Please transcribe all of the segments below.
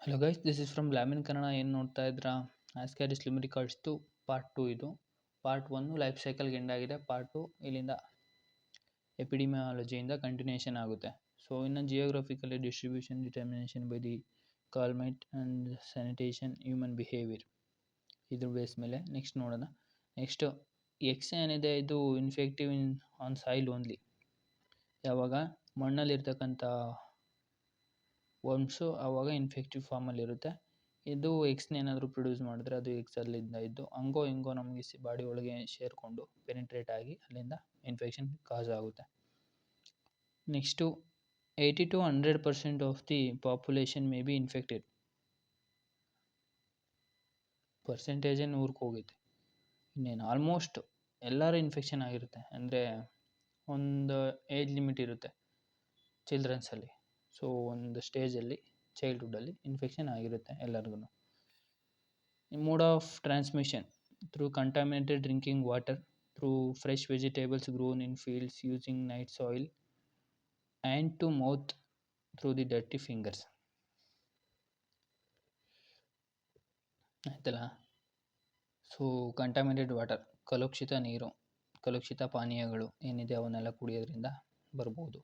Hello guys this is from lamin Kannada ಏನು ನೋಡ್ತಾ ಇದ್ರಾ ಆಸ್ಕ್ಯಾರಿಸ್ ಟು ಪಾರ್ಟ್ ಟು ಇದು. ಪಾರ್ಟ್ ಒನ್ನು ಲೈಫ್ ಸೈಕಲ್ಗೆ ಎಂಡ್ ಆಗಿದೆ. ಪಾರ್ಟ್ ಟು ಇಲ್ಲಿಂದ ಎಪಿಡಿಮಿಯಾಲಜಿಯಿಂದ ಕಂಟಿನ್ಯೂಷನ್ ಆಗುತ್ತೆ. ಸೊ ಇನ್ನು geographically distribution determination by the climate and sanitation human behaviour ಇದ್ರ ಬೇಸ್ ಮೇಲೆ. ನೆಕ್ಸ್ಟ್ ನೋಡೋಣ. ನೆಕ್ಸ್ಟ್ ಎಕ್ಸ್ ಏನಿದೆ? ಇದು infective in on soil only ಯಾವಾಗ? ಮಣ್ಣಲ್ಲಿರ್ತಕ್ಕಂಥ ವರ್ಮ್ಸು ಆವಾಗ ಇನ್ಫೆಕ್ಟಿವ್ ಫಾರ್ಮಲ್ಲಿರುತ್ತೆ ಇದು ಎಕ್ಸ್ನ ಏನಾದರೂ ಪ್ರೊಡ್ಯೂಸ್ ಮಾಡಿದ್ರೆ ಅದು ಎಕ್ಸಲ್ಲಿಂದ ಇದ್ದು, ಹಂಗೋ ಹಿಂಗೋ ನಮಗೆ ಸಿ ಬಾಡಿ ಒಳಗೆ ಸೇರಿಕೊಂಡು ಪೆನಿಟ್ರೇಟ್ ಆಗಿ ಅಲ್ಲಿಂದ ಇನ್ಫೆಕ್ಷನ್ ಕಾಸ್ ಆಗುತ್ತೆ. Next eighty to hundred percent of the population may be infected ಪರ್ಸೆಂಟೇಜೇ ನೂರಕ್ಕೆ ಹೋಗುತ್ತೆ? ಇನ್ನೇನು ಆಲ್ಮೋಸ್ಟ್ ಎಲ್ಲರೂ ಇನ್ಫೆಕ್ಷನ್ ಆಗಿರುತ್ತೆ. ಅಂದರೆ ಒಂದು ಏಜ್ ಲಿಮಿಟ್ ಇರುತ್ತೆ ಚಿಲ್ಡ್ರನ್ಸಲ್ಲಿ ಸೊ ಒಂದು ಸ್ಟೇಜಲ್ಲಿ ಚೈಲ್ಡ್ಹುಡ್ಡಲ್ಲಿ ಇನ್ಫೆಕ್ಷನ್ ಆಗಿರುತ್ತೆ ಎಲ್ಲರಿಗೂ mode of transmission through contaminated drinking water through fresh vegetables grown in fields using night soil and to mouth through the dirty fingers ಆಯ್ತಲ್ಲ? ಸೊ ಕಂಟಾಮಿನೇಟೆಡ್ ವಾಟರ್ ಕಲುಷಿತ ನೀರು ಕಲುಷಿತ ಪಾನೀಯಗಳು ಏನಿದೆ ಅವನ್ನೆಲ್ಲ ಕುಡಿಯೋದ್ರಿಂದ ಬರ್ಬೋದು.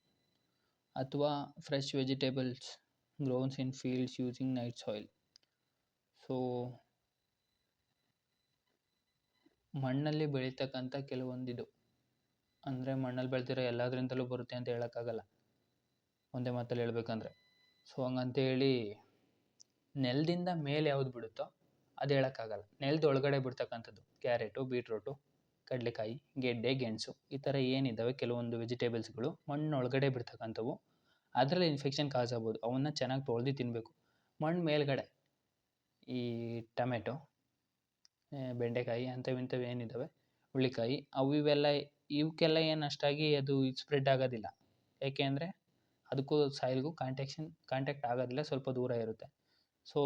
ಅಥವಾ fresh vegetables grown in fields using night soil so ಮಣ್ಣಲ್ಲಿ ಬೆಳೀತಕ್ಕಂಥ ಕೆಲವೊಂದಿದು. ಅಂದರೆ ಮಣ್ಣಲ್ಲಿ ಬೆಳೆದಿರೋ ಎಲ್ಲದರಿಂದಲೂ ಬರುತ್ತೆ ಅಂತ ಹೇಳೋಕ್ಕಾಗಲ್ಲ. ಒಂದೇ ಮಾತಲ್ಲಿ ಹೇಳ್ಬೇಕಂದ್ರೆ. ಸೊ ಹಂಗಂತೇಳಿ ನೆಲದಿಂದ ಮೇಲೆ ಯಾವ್ದು ಬಿಡುತ್ತೋ ಅದು ಹೇಳೋಕ್ಕಾಗಲ್ಲ. ನೆಲದ ಒಳಗಡೆ ಬಿಡ್ತಕ್ಕಂಥದ್ದು. Carrot, beetroot. ಕಡಲೆಕಾಯಿ, ಗೆಡ್ಡೆ, ಗೆಣಸು ಈ ಥರ ಏನಿದ್ದಾವೆ ಕೆಲವೊಂದು ವೆಜಿಟೇಬಲ್ಸ್ಗಳು ಮಣ್ಣು ಒಳಗಡೆ ಬಿಡ್ತಕ್ಕಂಥವು. ಅದರಲ್ಲಿ ಇನ್ಫೆಕ್ಷನ್ ಕಾಸ್ ಆಗ್ಬೋದು. ಅವನ್ನ ಚೆನ್ನಾಗಿ ತೊಳ್ದು ತಿನ್ನಬೇಕು ಮಣ್ಣು ಮೇಲ್ಗಡೆ ಈ ಟೊಮೆಟೊ ಬೆಂಡೆಕಾಯಿ ಅಂಥವು ಇಂಥವು ಏನಿದ್ದಾವೆ ಹುಳ್ಳಿಕಾಯಿ ಅವು ಇವೆಲ್ಲ ಇವಕ್ಕೆಲ್ಲ ಏನು ಅಷ್ಟಾಗಿ ಅದು ಸ್ಪ್ರೆಡ್ ಆಗೋದಿಲ್ಲ. ಯಾಕೆ ಅಂದರೆ ಅದಕ್ಕೂ ಸಾಯಿಲ್ಗೂ ಕಾಂಟ್ಯಾಕ್ಷನ್ ಕಾಂಟ್ಯಾಕ್ಟ್ ಆಗೋದಿಲ್ಲ, ಸ್ವಲ್ಪ ದೂರ ಇರುತ್ತೆ. ಸೊ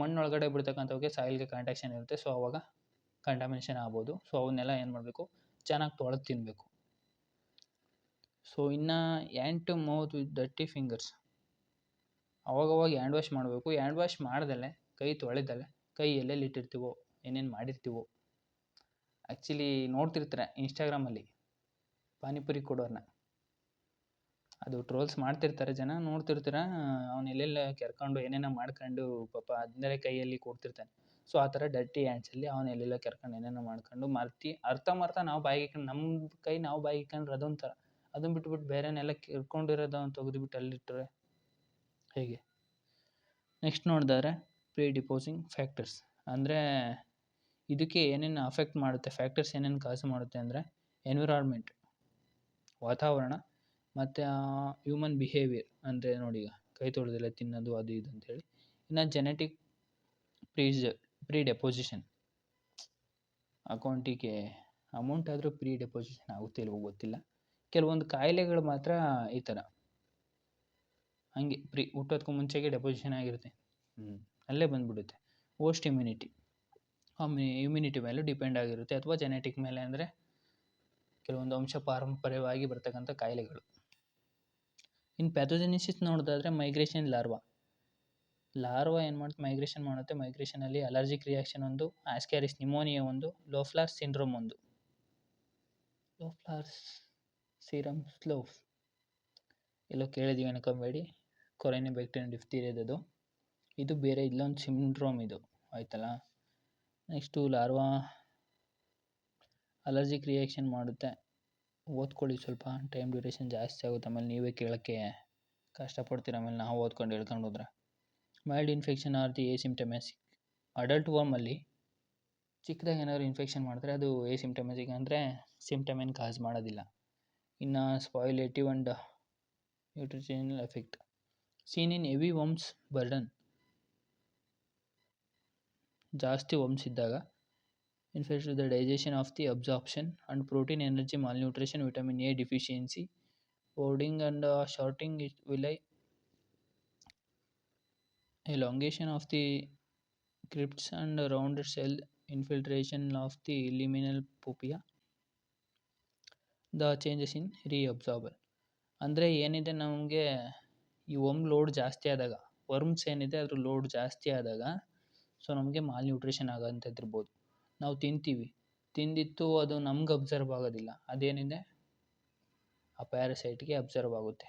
ಮಣ್ಣೊಳಗಡೆ ಬಿಡ್ತಕ್ಕಂಥವ್ಗೆ ಸಾಯಿಲ್ಗೆ ಕಾಂಟ್ಯಾಕ್ಷನ್ ಇರುತ್ತೆ. ಸೊ ಅವಾಗ ಕಂಟಾಮಿನೇಷನ್ ಆಗ್ಬೋದು. ಸೊ ಅವನ್ನೆಲ್ಲ ಏನು ಮಾಡಬೇಕು? ಚೆನ್ನಾಗಿ ತೊಳೆದು ತಿನ್ನಬೇಕು ಸೊ ಇನ್ನು and to mouth with dirty fingers ಅವಾಗವಾಗ ಹ್ಯಾಂಡ್ ವಾಶ್ ಮಾಡಬೇಕು. ಹ್ಯಾಂಡ್ ವಾಶ್ ಮಾಡ್ದಲೆ ಕೈ ತೊಳೆದಲೆ ಕೈ ಎಲ್ಲೆಲ್ಲಿ ಇಟ್ಟಿರ್ತೀವೋ, ಏನೇನು ಮಾಡಿರ್ತೀವೋ. ಆ್ಯಕ್ಚುಲಿ ನೋಡ್ತಿರ್ತಾರೆ ಇನ್ಸ್ಟಾಗ್ರಾಮಲ್ಲಿ ಪಾನಿಪುರಿ ಕೊಡೋರನ್ನ ಅದು ಟ್ರೋಲ್ಸ್ ಮಾಡ್ತಿರ್ತಾರೆ ಜನ, ನೋಡ್ತಿರ್ತಾರೆ, ಅವ್ನು ಎಲ್ಲೆಲ್ಲ ಕೆರ್ಕೊಂಡು ಏನೇನೋ ಮಾಡ್ಕೊಂಡು ಪಾಪ ಅದನ್ನೇ ಕೈಯಲ್ಲಿ ಕೊಡ್ತಿರ್ತಾನೆ. ಸೊ, ಆ ಥರ ಡರ್ಟಿ ಹ್ಯಾಂಡ್ಸಲ್ಲಿ ಅವನು ಎಲ್ಲೆಲ್ಲೋ ಕೆರ್ಕೊಂಡು ಏನೇನೋ ಮಾಡ್ಕೊಂಡು ಮರ್ತಿ, ಅರ್ಥ ಮರ್ತ ನಾವು ಬಾಯಿಗೆ ಇಕ್ಕಂಡು ನಮ್ಮ ಕೈ ನಾವು ಬಾಯಿಗೆ ಇಕ್ಕಂಡ್ರೆ ಅದೊಂಥರ ಅದನ್ನ ಬಿಟ್ಬಿಟ್ಟು ಬೇರೆನೆಲ್ಲ ಅವ್ನು ತೆಗೆದುಬಿಟ್ಟು ಅಲ್ಲಿಟ್ಟರೆ ಹೇಗೆ? ನೆಕ್ಸ್ಟ್ ನೋಡಿದ್ರೆ ಪ್ರೀ ಡಿಪೋಸಿಂಗ್ ಫ್ಯಾಕ್ಟರ್ಸ್ ಅಂದರೆ ಇದಕ್ಕೆ ಏನೇನು ಅಫೆಕ್ಟ್ ಮಾಡುತ್ತೆ ಫ್ಯಾಕ್ಟರ್ಸ್ ಏನೇನು ಕಾಸು ಮಾಡುತ್ತೆ ಅಂದರೆ ಎನ್ವಿರಾನ್ಮೆಂಟ್ ವಾತಾವರಣ ಮತ್ತು ಹ್ಯೂಮನ್ ಬಿಹೇವಿಯರ್ ಅಂದರೆ ನೋಡಿ ಈಗ ಕೈ ತೊಳೆದಿಲ್ಲ ತಿನ್ನೋದು ಅದು ಇದು ಅಂತೇಳಿ ಇನ್ನು ಜೆನೆಟಿಕ್ ಪ್ರೀಸ್ ಪ್ರೀ ಡೆಪೋಸಿಷನ್ ಅಕೌಂಟಿಗೆ ಅಮೌಂಟ್ ಆದರೂ ಪ್ರೀ ಡೆಪೋಸಿಷನ್ ಆಗುತ್ತೆ ಇಲ್ವೋ ಗೊತ್ತಿಲ್ಲ. ಕೆಲವೊಂದು ಕಾಯಿಲೆಗಳು ಮಾತ್ರ ಈ ಥರ ಹಾಗೆ ಪ್ರೀ ಹುಟ್ಟೋದಕ್ಕೂ ಮುಂಚೆಗೆ ಡೆಪೋಸಿಷನ್ ಆಗಿರುತ್ತೆ. ಹ್ಞೂ ಅಲ್ಲೇ ಬಂದುಬಿಡುತ್ತೆ. ಓಸ್ಟ್ ಇಮ್ಯುನಿಟಿ ಇಮ್ಯುನಿಟಿ ಮೇಲೆ ಡಿಪೆಂಡ್ ಆಗಿರುತ್ತೆ ಅಥವಾ ಜೆನೆಟಿಕ್ ಮೇಲೆ ಅಂದರೆ ಕೆಲವೊಂದು ಅಂಶ ಪಾರಂಪರ್ಯವಾಗಿ ಬರ್ತಕ್ಕಂಥ ಕಾಯಿಲೆಗಳು. ಇನ್ನು ಪ್ಯಾಥೋಜೆನಿಸಿಸ್ ನೋಡೋದಾದರೆ ಮೈಗ್ರೇಷನ್ ಲಾರ್ವಾ ಲಾರ್ವಾ ಏನು ಮಾಡುತ್ತೆ ಮೈಗ್ರೇಷನ್ ಮಾಡುತ್ತೆ. ಮೈಗ್ರೇಷನಲ್ಲಿ ಅಲರ್ಜಿಕ್ ರಿಯಾಕ್ಷನ್ ಒಂದು ಆಸ್ಕ್ಯಾರಿಸ್ ನಿಮೋನಿಯಾ ಒಂದು ಲೋಫ್ಲಾರ್ ಸಿಂಡ್ರೋಮ್ ಒಂದು. ಲೋಫ್ಲಾರ್ ಸೀರಮ್ ಸ್ಲೋಫ್ ಎಲ್ಲೋ ಕೇಳಿದೀವಿ ಅನ್ಕೊಬೇಡಿ. ಕೊರೈನೆ ಬ್ಯಾಕ್ಟೀರಿಯಾ ಡಿಫ್ತೀರಿಯದದು ಇದು ಬೇರೆ ಇಲ್ಲೊಂದು ಸಿಂಡ್ರೋಮ್ ಇದು. ಆಯ್ತಲ್ಲ? ನೆಕ್ಸ್ಟು ಲಾರ್ವಾ ಅಲರ್ಜಿಕ್ ರಿಯಾಕ್ಷನ್ ಮಾಡುತ್ತೆ. ಓದ್ಕೊಳ್ಳಿ ಸ್ವಲ್ಪ. ಟೈಮ್ ಡ್ಯೂರೇಷನ್ ಜಾಸ್ತಿ ಆಗುತ್ತೆ ಆಮೇಲೆ ನೀವೇ ಕೇಳೋಕ್ಕೆ ಕಷ್ಟಪಡ್ತೀರ ಆಮೇಲೆ ನಾವು ಓದ್ಕೊಂಡು ಹೇಳ್ಕೊಂಡು ಹೋದ್ರೆ. Mild infection are the asymptomatic adult ವರ್ಮಲ್ಲಿ ಚಿಕ್ಕದಾಗಿ ಏನಾದ್ರು ಇನ್ಫೆಕ್ಷನ್ ಮಾಡಿದ್ರೆ ಅದು ಎ ಸಿಮ್ಟಮ್ಯಾಸಿಕ್ ಅಂದರೆ ಸಿಮ್ಟಮ್ ಏನು ಕಾಸ್ ಮಾಡೋದಿಲ್ಲ. ಇನ್ನು spoliative and nutritional effect seen in heavy worms burden ಜಾಸ್ತಿ ವಮ್ಸ್ ಇದ್ದಾಗ infect the digestion of the absorption and protein energy malnutrition vitamin A deficiency boarding and shorting it villi elongation of the crypts and rounded cell infiltration of the liminal pupia, the changes in reabsorber. ಅಂದರೆ ಏನಿದೆ ನಮಗೆ ಈ ಒಮ್ load ಜಾಸ್ತಿ ಆದಾಗ worms ಏನಿದೆ ಅದ್ರ load ಜಾಸ್ತಿ ಆದಾಗ ಸೊ ನಮಗೆ ಮಾಲ್ ನ್ಯೂಟ್ರಿಷನ್ ಇರ್ಬೋದು ನಾವು ತಿಂತೀವಿ. ತಿಂದಿತ್ತು ಅದು ನಮ್ಗೆ ಅಬ್ಸರ್ವ್ ಆಗೋದಿಲ್ಲ. ಅದೇನಿದೆ? ಆ ಪ್ಯಾರಸೈಟ್ಗೆ ಅಬ್ಸರ್ವ್ ಆಗುತ್ತೆ.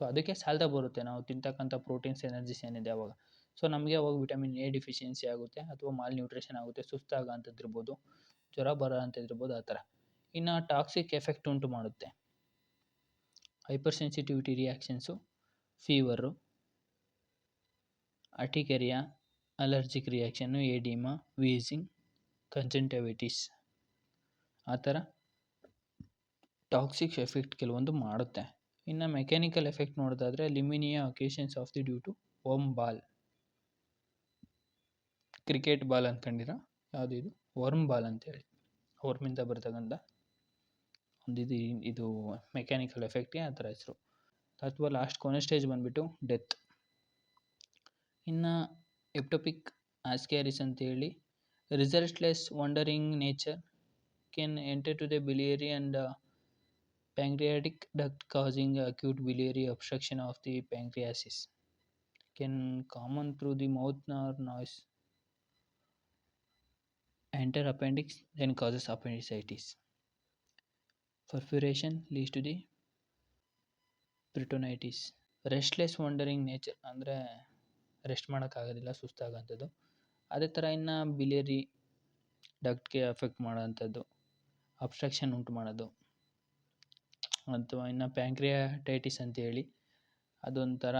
ಸೊ ಅದಕ್ಕೆ ಸಾಲ್ದ ಬರುತ್ತೆ. ನಾವು ತಿಂತಕ್ಕಂಥ ಪ್ರೋಟೀನ್ಸ್ ಎನರ್ಜೀಸ್ ಏನಿದೆ ಅವಾಗ. ಸೊ ನಮಗೆ ಅವಾಗ ವಿಟಮಿನ್ ಎ ಡಿಫಿಷಿಯನ್ಸಿ ಆಗುತ್ತೆ ಅಥವಾ ಮಾಲ್ ನ್ಯೂಟ್ರಿಷನ್ ಆಗುತ್ತೆ. ಸುಸ್ತಾಗ ಅಂತ ಇರ್ಬೋದು ಜ್ವರ ಬರೋ ಅಂತ ಇರ್ಬೋದು ಆ ಥರ. ಇನ್ನು ಟಾಕ್ಸಿಕ್ ಎಫೆಕ್ಟ್ ಉಂಟು ಮಾಡುತ್ತೆ. Hyper sensitivity reactions fever urticaria allergic reaction oedema wheezing conjunctivitis ಆ ಥರ ಟಾಕ್ಸಿಕ್ ಎಫೆಕ್ಟ್ ಕೆಲವೊಂದು ಮಾಡುತ್ತೆ. ಇನ್ನು ಮೆಕ್ಯಾನಿಕಲ್ ಎಫೆಕ್ಟ್ ನೋಡೋದಾದರೆ luminal occlusions of the due to worm ball cricket ball ಅಂದ್ಕೊಂಡಿರೋ ಯಾವುದು ಇದು? ವರ್ಮ್ ಬಾಲ್ ಅಂತೇಳಿ. ವರ್ಮಿಂದ ಬರ್ತಕ್ಕಂಥ ಒಂದು ಇದು ಇದು ಮೆಕ್ಯಾನಿಕಲ್ ಎಫೆಕ್ಟ್ಗೆ ಆ ಥರ ಹೆಸರು. ಅಥವಾ ಲಾಸ್ಟ್ ಕೊನೆ ಸ್ಟೇಜ್ ಬಂದುಬಿಟ್ಟು ಡೆತ್ ಇನ್ನು ಎಪ್ಟೋಪಿಕ್ ಆಸ್ಕ್ಯಾರಿಸ್ ಅಂತೇಳಿ. Restless wandering nature can enter to the biliary and pancreatic duct causing acute biliary obstruction of the pancreasis can common through the mouth or noise enter appendix then causes appendicitis perforation leads to the peritonitis restless wandering nature ಅಂದರೆ rest ಮಾಡೋಕ್ಕಾಗೋದಿಲ್ಲ ಸುಸ್ತಾಗೋಂಥದ್ದು ಅದೇ ಥರ ಇನ್ನು biliary ಡಕ್ಟ್ಗೆ affect ಮಾಡೋವಂಥದ್ದು obstruction ಉಂಟು ಮಾಡೋದು ಅಥವಾ ಇನ್ನು ಪ್ಯಾಂಕ್ರಿಯಾಟೈಟಿಸ್ ಅಂತೇಳಿ ಅದೊಂಥರ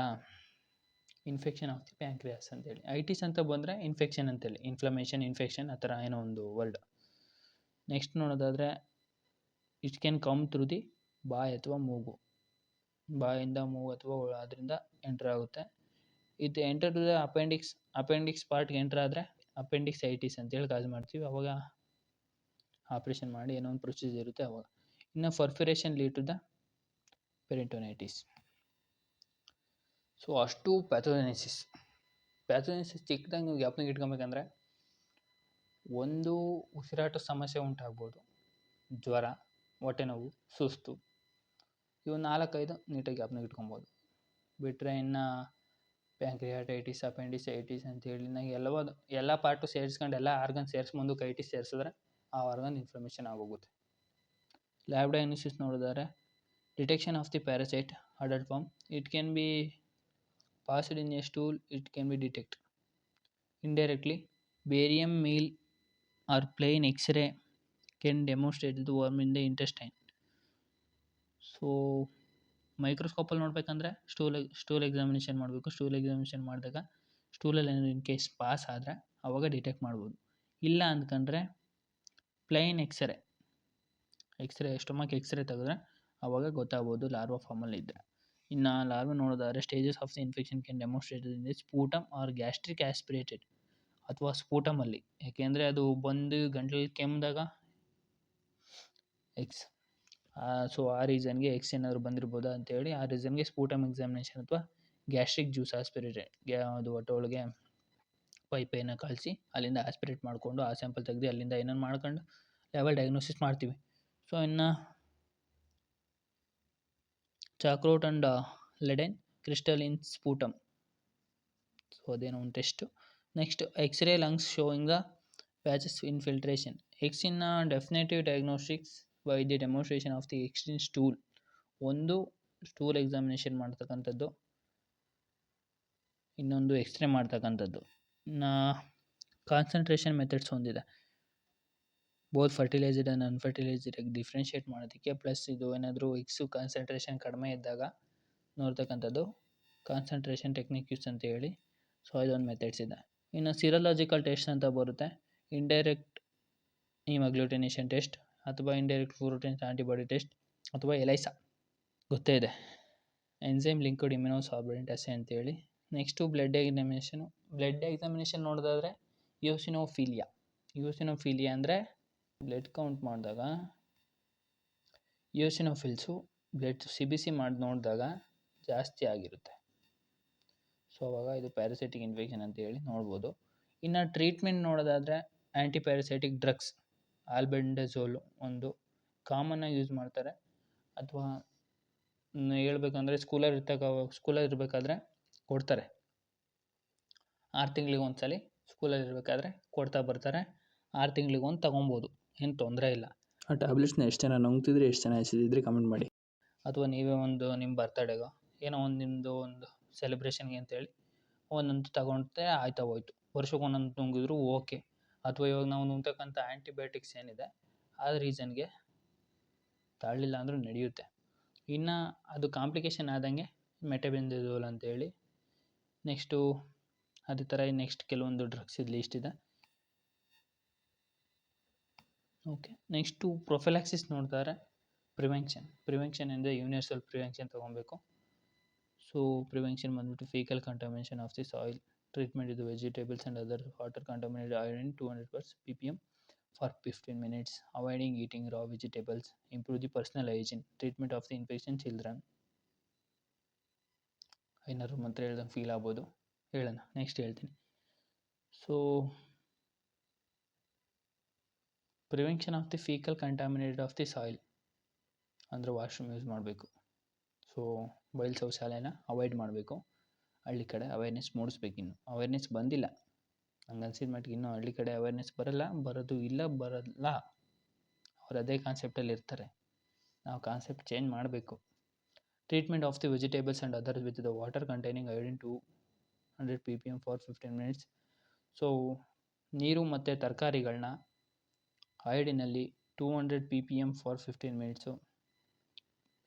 ಇನ್ಫೆಕ್ಷನ್ ಆಫ್ ದಿ ಪ್ಯಾಂಕ್ರಿಯಾಸ್ ಅಂತೇಳಿ. ಐಟಿಸ್ ಅಂತ ಬಂದರೆ ಇನ್ಫೆಕ್ಷನ್ ಅಂತೇಳಿ. ಇನ್ಫ್ಲಮೇಷನ್ ಇನ್ಫೆಕ್ಷನ್ ಆ ಥರ ಏನೋ ಒಂದು ವರ್ಡ್ ನೆಕ್ಸ್ಟ್ ನೋಡೋದಾದರೆ it can come through the ಬಾಯ್ ಅಥವಾ ಮೂಗು. ಬಾಯಿಂದ ಮೂಗು ಅಥವಾ ಅದರಿಂದ ಎಂಟರ್ ಆಗುತ್ತೆ. ಇದು enter to the appendix appendix ಪಾರ್ಟ್ಗೆ enter ಆದರೆ ಅಪೆಂಡಿಕ್ಸ್ ಐಟಿಸ್ ಅಂತೇಳಿ ಕಾಲ್ ಮಾಡ್ತೀವಿ. ಅವಾಗ ಆಪ್ರೇಷನ್ ಮಾಡಿ ಏನೋ ಒಂದು ಪ್ರೊಸೀಜರ್ ಇರುತ್ತೆ ಅವಾಗ. ಇನ್ನು perforation lead to the peritonitis so ಅಷ್ಟು ಪ್ಯಾಥೋಜೆನಿಸಿಸ್ ಪ್ಯಾಥೋಜೆನಿಸಿಸ್ ಚಿಕ್ಕದಾಗ ನೀವು ಜ್ಞಾಪನಕ್ಕೆ ಇಟ್ಕೊಬೇಕಂದ್ರೆ ಒಂದು ಉಸಿರಾಟ ಸಮಸ್ಯೆ ಉಂಟಾಗ್ಬೋದು. ಜ್ವರ ಹೊಟ್ಟೆ ನೋವು ಸುಸ್ತು. ಇವು ನಾಲ್ಕೈದು ನೀಟಾಗಿ ಜ್ಞಾಪನಕ್ಕೆ ಇಟ್ಕೊಬೋದು. ಬಿಟ್ಟರೆ ಇನ್ನು ಪ್ಯಾಂಕ್ರಿಯಾಟೈಟಿಸ್ ಅಪೆಂಡಿಸೈಟಿಸ್ ಅಂತೇಳಿ ನಂಗೆ ಎಲ್ಲವಾದ, ಎಲ್ಲ ಪಾರ್ಟು ಸೇರಿಸ್ಕೊಂಡು, ಎಲ್ಲ ಆರ್ಗನ್ ಸೇರಿಸ್ಕೊಂಡು ಕೈಟಿಸ್ ಸೇರಿಸಿದ್ರೆ ಆ ಆರ್ಗನ್ ಇನ್ಫ್ಲಮೇಷನ್ ಆಗೋಗುತ್ತೆ. ಲ್ಯಾಬ್ ಡಯಾಗ್ನೋಸಿಸ್ ನೋಡಿದರೆ, detection of the parasite adult form. It can be passed in a stool, it can be detect. Indirectly, barium meal or plain X-ray can demonstrate the worm in the intestine. So, ಮೈಕ್ರೋಸ್ಕೋಪಲ್ಲಿ ನೋಡಬೇಕಂದ್ರೆ, stool stool examination ಮಾಡಬೇಕು. Stool examination ಮಾಡಿದಾಗ, ಸ್ಟೂಲಲ್ಲಿ ಏನಾದ್ರು in case pass ಆದರೆ ಆವಾಗ detect ಮಾಡ್ಬೋದು. ಇಲ್ಲ ಅಂದ್ಕೊಂಡ್ರೆ, plain X-ray X-ray stomach X-ray ತೆಗೆದ್ರೆ ಆವಾಗ ಗೊತ್ತಾಗ್ಬೋದು ಲಾರ್ವಾ ಫಾರ್ಮಲ್ಲಿ ಇದ್ದರೆ ಇನ್ನು ಲಾರ್ವಾ ನೋಡೋದಾದ್ರೆ stages of the infection can demonstrate in sputum or gastric aspirated ಅಥವಾ ಸ್ಪೂಟಮಲ್ಲಿ ಯಾಕೆಂದರೆ ಅದು ಬಂದು ಗಂಟಲಲ್ಲಿ ಕೆಮ್ಮಿದಾಗ ಎಕ್ಸ್ ಸೊ ಆ ರೀಸನ್ಗೆ ಎಕ್ಸ್ ಏನಾದರೂ ಬಂದಿರ್ಬೋದಾ ಅಂತೇಳಿ ಆ ರೀಸನ್ಗೆ ಸ್ಪೂಟಮ್ ಎಕ್ಸಾಮಿನೇಷನ್ ಅಥವಾ ಗ್ಯಾಸ್ಟ್ರಿಕ್ ಜ್ಯೂಸ್ ಆಸ್ಪಿರೇಟೆಡ್ ಗ್ಯಾ ಅದು ಹೊಟ್ಟೆ ಒಳಗೆ ಪೈಪೇನ ಕಳಿಸಿ ಅಲ್ಲಿಂದ ಆಸ್ಪಿರೇಟ್ ಮಾಡಿಕೊಂಡು ಆ ಸ್ಯಾಂಪಲ್ ತೆಗೆದು ಅಲ್ಲಿಂದ ಏನೇನು ಮಾಡ್ಕೊಂಡು ಲೆವೆಲ್ ಡಯಾಗ್ನೋಸಿಸ್ ಮಾಡ್ತೀವಿ. ಸೊ ಇನ್ನು Charcot and Leyden crystal in sputum so ಅದೇನೋ ಒಂದು test next X-ray lungs showing the patches infiltration X in definitive diagnostics by the demonstration of the eggs in stool ಒಂದು stool examination ಮಾಡ್ತಕ್ಕಂಥದ್ದು. ಇನ್ನೊಂದು X-ray ಮಾಡ್ತಕ್ಕಂಥದ್ದು. ಇನ್ನು concentration methods ಹೊಂದಿದೆ both fertilised and unfertilised differentiate ಮಾಡೋದಕ್ಕೆ plus ಇದು ಏನಾದರೂ x concentration ಕಡಿಮೆ ಇದ್ದಾಗ ನೋಡ್ತಕ್ಕಂಥದ್ದು ಕಾನ್ಸಂಟ್ರೇಷನ್ ಟೆಕ್ನಿಕ್ ಯೂಸ್ ಅಂತ ಹೇಳಿ. ಸೊ ಇದೊಂದು ಮೆಥಡ್ಸ್ ಇದೆ. ಇನ್ನು ಸಿರಲಾಜಿಕಲ್ ಟೆಸ್ಟ್ ಅಂತ ಬರುತ್ತೆ. ಇಂಡೈರೆಕ್ಟ್ ಇಮಗ್ಲೂಟಿನೇಷನ್ ಟೆಸ್ಟ್ ಅಥವಾ ಇಂಡೈರೆಕ್ಟ್ ಫ್ಲೂರೋಟೆನ್ಸ್ ಆಂಟಿಬಾಡಿ ಟೆಸ್ಟ್ ಅಥವಾ ಎಲೈಸಾ ಗೊತ್ತೇ ಇದೆ. ಎನ್ಸೈಮ್ ಲಿಂಕ್ಡ್ ಇಮ್ಯುನೋಸಾರ್ಬೆಂಟ್ ಅಸೆ ಅಂತೇಳಿ next blood examination blood examination ನೋಡೋದಾದ್ರೆ ಯೋಸಿನೋಫೀಲಿಯಾ ಯೋಸಿನೋಫೀಲಿಯಾ ಅಂದರೆ ಬ್ಲಡ್ ಕೌಂಟ್ ಮಾಡಿದಾಗ eosinophils blood C B C ಮಾಡಿ ನೋಡಿದಾಗ ಜಾಸ್ತಿ ಆಗಿರುತ್ತೆ. ಸೊ ಅವಾಗ ಇದು ಪ್ಯಾರಾಸೈಟಿಕ್ ಇನ್ಫೆಕ್ಷನ್ ಅಂತ ಹೇಳಿ ನೋಡ್ಬೋದು. ಇನ್ನು ಟ್ರೀಟ್ಮೆಂಟ್ ನೋಡೋದಾದರೆ ಆ್ಯಂಟಿ ಪ್ಯಾರಾಸೈಟಿಕ್ ಡ್ರಗ್ಸ್ ಆಲ್ಬೆಂಡಜೋಲು ಒಂದು ಕಾಮನ್ನಾಗಿ ಯೂಸ್ ಮಾಡ್ತಾರೆ. ಅಥವಾ ಹೇಳ್ಬೇಕಂದ್ರೆ ಸ್ಕೂಲಲ್ಲಿ ಇರ್ತಕ್ಕ ಸ್ಕೂಲಲ್ಲಿ ಇರಬೇಕಾದ್ರೆ ಕೊಡ್ತಾರೆ. ಆರು ತಿಂಗಳಿಗೆ ಒಂದು ಸಲ ಸ್ಕೂಲಲ್ಲಿ ಇರಬೇಕಾದ್ರೆ ಕೊಡ್ತಾ ಬರ್ತಾರೆ. ಆರು ತಿಂಗಳಿಗೊಂದು ಒಂದು ತಗೊಬೋದು. ಏನು ತೊಂದರೆ ಇಲ್ಲ. ಆ ಟ್ಯಾಬ್ಲೆಟ್ಸ್ನ ಎಷ್ಟು ಜನ ನುಂಗ್ತಿದ್ರೆ ಎಷ್ಟು ಜನ ಎಸೆದಿದ್ರೆ ಕಮೆಂಟ್ ಮಾಡಿ. ಅಥವಾ ನೀವೇ ಒಂದು ನಿಮ್ಮ ಬರ್ತಡೇಗೋ ಏನೋ ಒಂದು ನಿಮ್ಮದು ಒಂದು ಸೆಲೆಬ್ರೇಷನ್ಗೆ ಅಂತೇಳಿ ಒಂದೊಂದು ತಗೊಂಡ್ರೆ ಆಯ್ತಾ ಹೋಯ್ತು. ವರ್ಷಕ್ಕೆ ಒಂದೊಂದು ನುಂಗಿದ್ರು ಓಕೆ ಅಥವಾ ಇವಾಗ ನಾವು ನುಂಗ್ತಕ್ಕಂಥ ಆ್ಯಂಟಿಬಯೋಟಿಕ್ಸ್ ಏನಿದೆ ಆ ರೀಸನ್ಗೆ ತಾಳಲಿಲ್ಲ ಅಂದರೂ ನಡೆಯುತ್ತೆ. ಇನ್ನು ಅದು ಕಾಂಪ್ಲಿಕೇಶನ್ ಆದಂಗೆ ಮೆಟೆಬೆಂದಿದೋಲ್ ಅಂತೇಳಿ ನೆಕ್ಸ್ಟು ಅದೇ ಥರ ನೆಕ್ಸ್ಟ್ ಕೆಲವೊಂದು ಡ್ರಗ್ಸ್ ಲಿಸ್ಟ್ ಇದೆ. ಓಕೆ. ನೆಕ್ಸ್ಟು ಪ್ರೊಫೆಲಾಕ್ಸಿಸ್ ನೋಡ್ತಾರೆ. ಪ್ರಿವೆನ್ಷನ್ ಪ್ರಿವೆನ್ಷನ್ ಅಂದರೆ ಯೂನಿವರ್ಸಲ್ ಪ್ರಿವೆನ್ಷನ್ ತೊಗೊಬೇಕು. ಸೊ ಪ್ರಿವೆನ್ಷನ್ ಬಂದ್ಬಿಟ್ಟು faecal contamination of the soil. Treatment ಇದು vegetables and other water contaminated iron two hundred per P P M for fifteen minutes. Avoiding eating raw vegetables. Improve the personal hygiene. Treatment of the infection children. ಏನಾದ್ರು ಮಂತ್ರ ಹೇಳ್ದಂಗೆ feel ಆಗ್ಬೋದು. ಹೇಳೋಣ. Next ಹೇಳ್ತೀನಿ. So prevention of the faecal contaminated of the soil ಅಂದರೆ washroom use ಮಾಡಬೇಕು. So ಬಯಲು ಶೌಚಾಲಯನ ಅವಾಯ್ಡ್ ಮಾಡಬೇಕು. ಹಳ್ಳಿ ಕಡೆ ಅವೇರ್ನೆಸ್ ಮೂಡಿಸ್ಬೇಕು ಇನ್ನು. ಅವೇರ್ನೆಸ್ ಬಂದಿಲ್ಲ. ನಂಗೆ ಅನ್ಸಿದ ಮಟ್ಟಿಗೆ ಇನ್ನೂ ಹಳ್ಳಿ ಕಡೆ ಅವೇರ್ನೆಸ್ ಬರಲ್ಲ, ಬರೋದು ಇಲ್ಲ, ಬರಲ್ಲ. ಅವ್ರು ಅದೇ ಕಾನ್ಸೆಪ್ಟಲ್ಲಿ ಇರ್ತಾರೆ. ನಾವು ಕಾನ್ಸೆಪ್ಟ್ ಚೇಂಜ್ ಮಾಡಬೇಕು. Treatment of the vegetables and others with the water containing iodine two hundred P P M for fifteen minutes so ನೀರು ಮತ್ತು ತರಕಾರಿಗಳನ್ನ ಅಯೋಡಿನಲ್ಲಿ two hundred P P M for fifteen minutes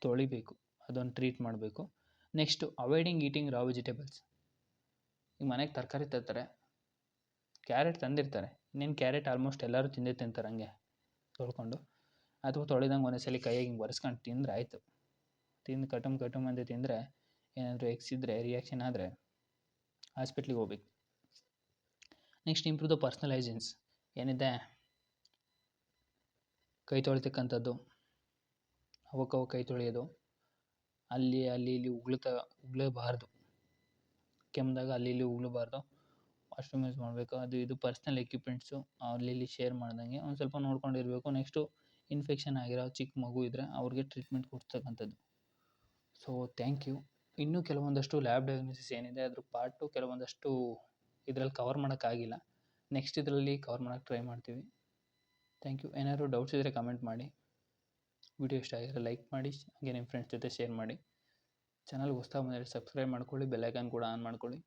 ತೊಳಿಬೇಕು, ಅದೊಂದು ಟ್ರೀಟ್ ಮಾಡಬೇಕು. Next avoiding eating raw vegetables ಈಗ ಮನೆಗೆ ತರಕಾರಿ ತರ್ತಾರೆ, ಕ್ಯಾರೆಟ್ ತಂದಿರ್ತಾರೆ, ಇನ್ನೇನು ಕ್ಯಾರೆಟ್ ಆಲ್ಮೋಸ್ಟ್ ಎಲ್ಲರೂ ತಿಂದೇ ತಿಂತಾರೆ ಹಂಗೆ ತೊಳ್ಕೊಂಡು. ಅಥವಾ ತೊಳೆದಂಗೆ ಸಲ ಕೈಯಾಗಿ ಹಿಂಗೆ ಒರೆಸ್ಕೊಂಡು ತಿಂದರೆ ಆಯಿತು. ತಿಂದು ಕಟುಮ್ ಕಟುಮ್ ಅಂತ ತಿಂದರೆ ಏನಾದರೂ ಎಕ್ಸಿದ್ರೆ ರಿಯಾಕ್ಷನ್ ಆದರೆ ಹಾಸ್ಪಿಟ್ಲಿಗೆ ಹೋಗ್ಬೇಕು. Next improve the personal hygienes ಏನಿದೆ? ಕೈ ತೊಳಿತಕ್ಕಂಥದ್ದು. ಅವಕ್ಕವ ಕೈ ತೊಳೆಯೋದು. ಅಲ್ಲಿ ಅಲ್ಲಿ, ಇಲ್ಲಿ ಉಗುಳ್ತಾ, ಉಗುಳಬಾರ್ದು. ಕೆಮ್ಮಿದಾಗ ಅಲ್ಲಿ, ಇಲ್ಲಿ ಉಗುಳಬಾರ್ದು. ವಾಶ್ರೂಮ್ ಯೂಸ್ ಮಾಡಬೇಕು. ಅದು, ಇದು ಪರ್ಸ್ನಲ್ ಎಕ್ವಿಪ್ಮೆಂಟ್ಸು. ಅಲ್ಲಿ, ಇಲ್ಲಿ ಶೇರ್ ಮಾಡ್ದಂಗೆ ಒಂದು ಸ್ವಲ್ಪ ನೋಡ್ಕೊಂಡಿರಬೇಕು. ನೆಕ್ಸ್ಟು ಇನ್ಫೆಕ್ಷನ್ ಆಗಿರೋ ಚಿಕ್ಕ ಮಗು ಇದ್ದರೆ ಅವ್ರಿಗೆ ಟ್ರೀಟ್ಮೆಂಟ್ ಕೊಡ್ತಕ್ಕಂಥದ್ದು. So, thank you. ಇನ್ನೂ ಕೆಲವೊಂದಷ್ಟು ಲ್ಯಾಬ್ ಡಯಾಗ್ನೋಸಿಸ್ ಏನಿದೆ, ಅದ್ರ ಪಾರ್ಟು ಕೆಲವೊಂದಷ್ಟು ಇದ್ರಲ್ಲಿ ಕವರ್ ಮಾಡೋಕ್ಕಾಗಿಲ್ಲ. ನೆಕ್ಸ್ಟ್ ಇದರಲ್ಲಿ ಕವರ್ ಮಾಡೋಕ್ಕೆ ಟ್ರೈ ಮಾಡ್ತೀವಿ. ಥ್ಯಾಂಕ್ ಯು ಏನಾದರೂ ಡೌಟ್ಸ್ ಇದ್ದರೆ ಕಮೆಂಟ್ ಮಾಡಿ. ವಿಡಿಯೋ ಇಷ್ಟ ಆಗಿದ್ರೆ ಲೈಕ್ ಮಾಡಿ. ಹಾಗೆ ನಿಮ್ಮ ಫ್ರೆಂಡ್ಸ್ ಜೊತೆ ಶೇರ್ ಮಾಡಿ. ಚಾನಲ್ಗೆ ಹೊಸ್ದಾಗಿ ಬಂದರೆ ಸಬ್ಸ್ಕ್ರೈಬ್ ಮಾಡ್ಕೊಳ್ಳಿ ಬೆಲ್ಲೈಕನ್ ಕೂಡ ಆನ್ ಮಾಡ್ಕೊಳ್ಳಿ.